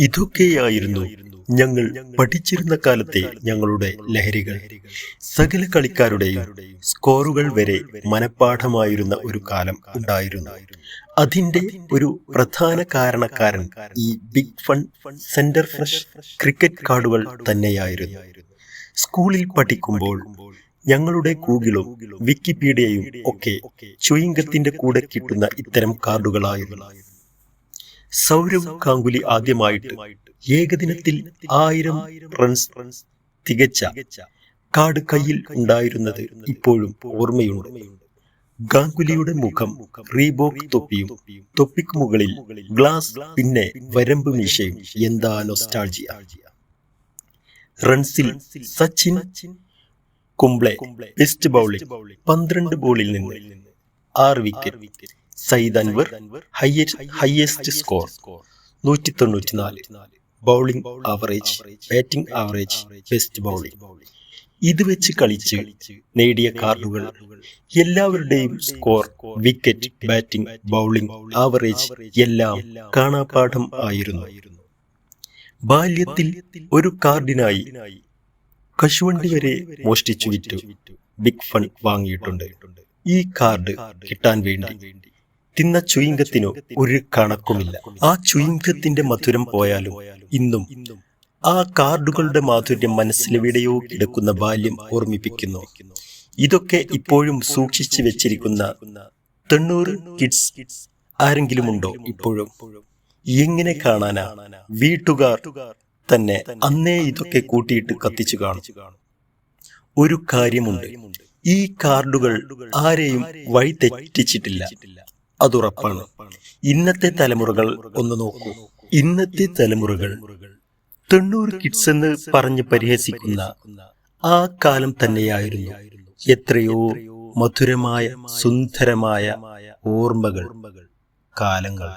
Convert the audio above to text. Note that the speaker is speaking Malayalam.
ഇതൊക്കെയായിരുന്നു ഞങ്ങൾ പഠിച്ചിരുന്ന കാലത്തെ ഞങ്ങളുടെ ലഹരികൾ. സകല കളിക്കാരുടെയും സ്കോറുകൾ വരെ മനഃപ്പാഠമായിരുന്ന ഒരു കാലം ഉണ്ടായിരുന്നു. അതിന്റെ ഒരു പ്രധാന കാരണക്കാരൻ ഈ Big Fun Center Fresh cricket കാർഡുകൾ തന്നെയായിരുന്നു. സ്കൂളിൽ പഠിക്കുമ്പോൾ ഞങ്ങളുടെ ഗൂഗിളും വിക്കിപീഡിയയും ഒക്കെ ചുയിങ്കത്തിന്റെ കൂടെ കിട്ടുന്ന ഇത്തരം കാർഡുകളായിരുന്നു. സൗരവ് ഗാംഗുലി ആദ്യമായിട്ട് ഏകദിനത്തിൽ ആയിരം റൺസ് തികച്ച കാർഡ് കയ്യിൽ ഉണ്ടായിരുന്നത് ഇപ്പോഴും ഓർമ്മയുണ്ട്. ഗാംഗുലിയുടെ മുഖം റീബോക്ക് തൊപ്പിയും തൊപ്പിക്ക് മുകളിൽ ഗ്ലാസ് പിന്നെ വരമ്പ് മീശയും. എന്താ നൊസ്റ്റാൾജിയ റൺസിൽ സച്ചിൻ കുംബ്ലെ ബെസ്റ്റ് ബൗളിംഗ് പന്ത്രണ്ട് ബോളിൽ നിന്ന് ആറ് wicket Saeed Anwar highest score. നൂറ്റി തൊണ്ണൂറ്റിനാല് bowling average batting average best bowling. ഇത് വെച്ച് കളിച്ച് നേടിയ കാർഡുകൾ എല്ലാവരുടെയും score wicket batting bowling average എല്ലാം കാണാപാഠം ആയിരുന്നു. ബാല്യത്തിൽ ഒരു കാർഡിനായി കശുവണ്ടി വരെ മോഷ്ടിച്ചു വിറ്റു ബിഗ് ഫൺ വാങ്ങിയിട്ടുണ്ട്. ഈ കാർഡ് കിട്ടാൻ വേണ്ടി തിന്ന ചുയിങ്കത്തിനു ഒരു കണക്കുമില്ല. ആ ചുയിങ്കത്തിന്റെ മധുരം പോയാലും ഇന്നും ആ കാർഡുകളുടെ മാധുര്യം മനസ്സിലെവിടെയോ കിടക്കുന്ന ബാല്യം ഓർമ്മിപ്പിക്കുന്നു. ഇതൊക്കെ ഇപ്പോഴും സൂക്ഷിച്ചു വെച്ചിരിക്കുന്ന തൊണ്ണൂറ് കിഡ്സ് ആരെങ്കിലും ഉണ്ടോ ഇപ്പോഴും? എങ്ങനെ കാണാനാ വീട്ടുകാർ തന്നെ അന്നേ ഇതൊക്കെ കൂട്ടിയിട്ട് കത്തിച്ചു കാണും. ഒരു കാര്യമുണ്ട്. ഈ കാർഡുകൾ ആരെയും വഴി തെറ്റിച്ചിട്ടില്ല അതുറപ്പാണ്. ഇന്നത്തെ തലമുറകൾ ഒന്ന് നോക്കൂ. ഇന്നത്തെ തലമുറകൾ തൊണ്ണൂറ് കിഡ്സ് എന്ന് പറഞ്ഞ് പരിഹസിക്കുന്ന ആ കാലം തന്നെയായിരുന്നു. എത്രയോ മധുരമായ സുന്ദരമായ ഓർമ്മകൾ കാലങ്ങൾ.